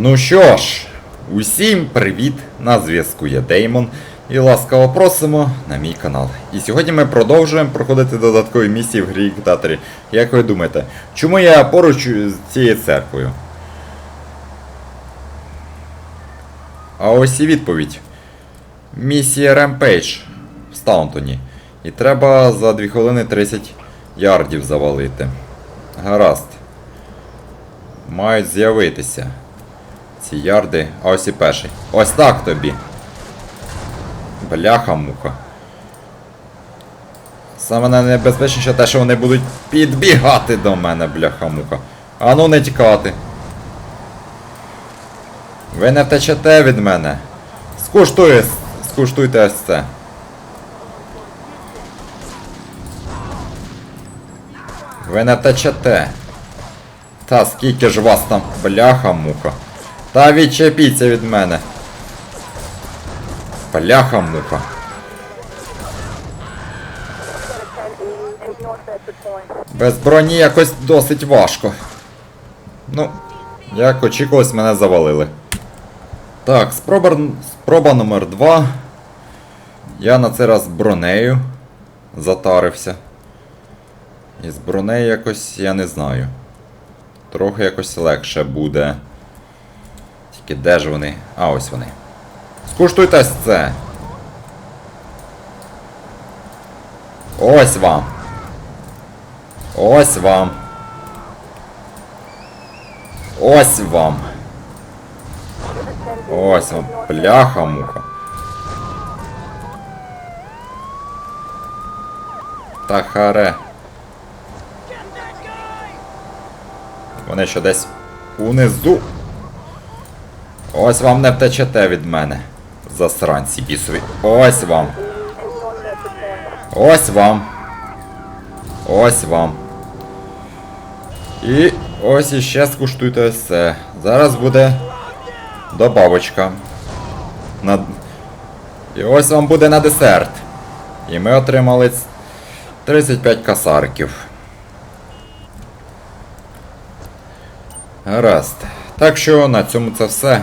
Ну що ж, усім привіт! На зв'язку я Деймон і ласкаво просимо на мій канал. І сьогодні ми продовжуємо проходити додаткові місії в грі Диктаторі. Як ви думаєте, чому я поруч з цією церквою? А ось і відповідь. Місія Rampage в Стаунтоні. І треба за 2 хвилини 30 ярдів завалити. Гаразд. Мають з'явитися. Ці ярди. А ось і перший. Ось так тобі. Бляха муха. Саме найнебезпечніше те, що вони будуть підбігати до мене, бляха муха. А ну не тікати. Ви не втечете від мене. Скуштує, скуштуйте ось це. Ви не втечете. Та скільки ж вас там, бляха муха. Та відчепіться від мене. Бляха муха. Без броні якось досить важко. Ну, як очікувалось, мене завалили. Так, спроба, спроба номер 2. Я на цей раз бронею затарився. І з бронею якось я не знаю. Трохи якось легше буде. Тільки де ж вони? А, ось вони. Скуштуйтесь це. Ось вам. Ось вам. Ось вам. Ось вам. Бляха муха. Та харе. Вони що десь унизу. Ось вам не втечете від мене. Засранці бісові. Ось вам. Ось вам. Ось вам. І ось іще скуштуйте це. Зараз буде добавочка. На... І ось вам буде на десерт. І ми отримали 35 касарків. Гаразд. Так що на цьому це все.